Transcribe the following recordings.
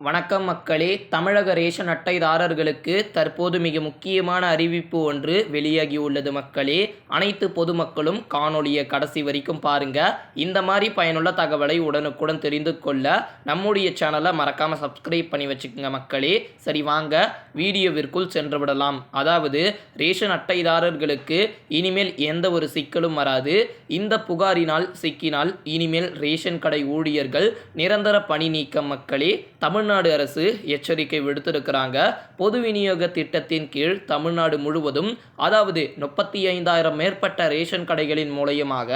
வணக்கம் மக்களே. தமிழக ரேஷன் அட்டைதாரர்களுக்கு தற்போது மிக முக்கியமான அறிவிப்பு ஒன்று வெளியாகியுள்ளது மக்களே. அனைத்து பொதுமக்களும் காணொலியை கடைசி வரைக்கும் பாருங்க. இந்த மாதிரி பயனுள்ள தகவலை உடனுக்குடன் தெரிந்து கொள்ள நம்முடைய சேனலை மறக்காம சப்ஸ்கிரைப் பண்ணி வச்சுக்கோங்க மக்களே. சரி வாங்க. வீடியோவிற்குள் சென்று விடலாம். அதாவது ரேஷன் அட்டைதாரர்களுக்கு இனிமேல் எந்த ஒரு சிக்கலும் வராது. இந்த புகாரினால் சிக்கினால் இனிமேல் ரேஷன் கடை ஊழியர்கள் நிரந்தர பணி நீக்கம் மக்களே. தமிழ் தமிழ்நாடு அரசு எச்சரிக்கை விடுத்திருக்கிறாங்க. பொது விநியோக திட்டத்தின் கீழ் தமிழ்நாடு முழுவதும் அதாவது முப்பத்தி ஐந்தாயிரம் மேற்பட்ட ரேஷன் கடைகளின் மூலயமாக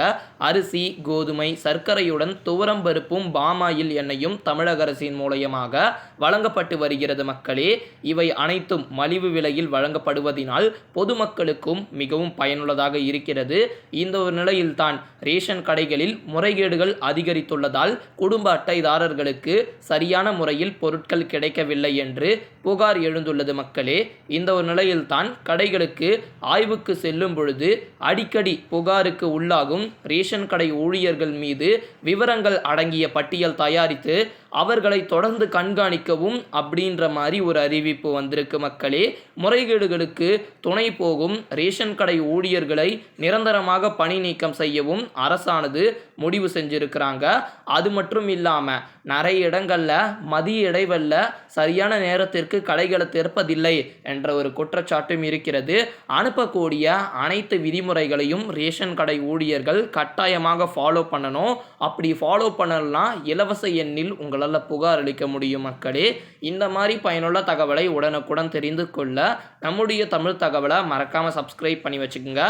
அரிசி கோதுமை சர்க்கரையுடன் துவரம் பருப்பும் பாமாயில் எண்ணெயும் தமிழக அரசின் மூலயமாக வழங்கப்பட்டு வருகிறது மக்களே. இவை அனைத்தும் மலிவு விலையில் வழங்கப்படுவதினால் பொதுமக்களுக்கும் மிகவும் பயனுள்ளதாக இருக்கிறது. இந்த ஒரு நிலையில்தான் ரேஷன் கடைகளில் முறைகேடுகள் அதிகரித்துள்ளதால் குடும்ப அட்டைதாரர்களுக்கு சரியான முறையில் பொருட்கள் கிடைக்கவில்லை என்று புகார் எழுந்துள்ளது மக்களே. இந்த ஒரு நிலையில்தான் கடைகளுக்கு ஆய்வுக்கு செல்லும் பொழுது அடிக்கடி புகாருக்கு உள்ளாகும் ரேஷன் கடை ஊழியர்கள் மீது விவரங்கள் அடங்கிய பட்டியல் தயாரித்து அவர்களை தொடர்ந்து கண்காணிக்கவும் அப்படின்ற மாதிரி ஒரு அறிவிப்பு வந்திருக்கு மக்களே. முறைகேடுகளுக்கு துணை போகும் ரேஷன் கடை ஊழியர்களை நிரந்தரமாக பணி நீக்கம் செய்யவும் அரசானது முடிவு செஞ்சிருக்கிறாங்க. அது மட்டும் இல்லாமல் நிறைய இடங்களில் மதிய இடைவெளியில் சரியான நேரத்திற்கு கடைகளை திறப்பதில்லை என்ற ஒரு குற்றச்சாட்டும் இருக்கிறது. அனுப்பக்கூடிய அனைத்து விதிமுறைகளையும் ரேஷன் கடை ஊழியர்கள் கட்டாயமாக ஃபாலோ பண்ணணும். அப்படி ஃபாலோ பண்ணலாம் இலவச எண்ணில் உங்களால் புகார் அளிக்க முடியும் மக்களே. இந்த மாதிரி பயனுள்ள தகவலை உடனுக்குடன் தெரிந்து கொள்ள நம்முடைய தமிழ் தகவலை மறக்காமல் சப்ஸ்கிரைப் பண்ணி வச்சுக்கோங்க.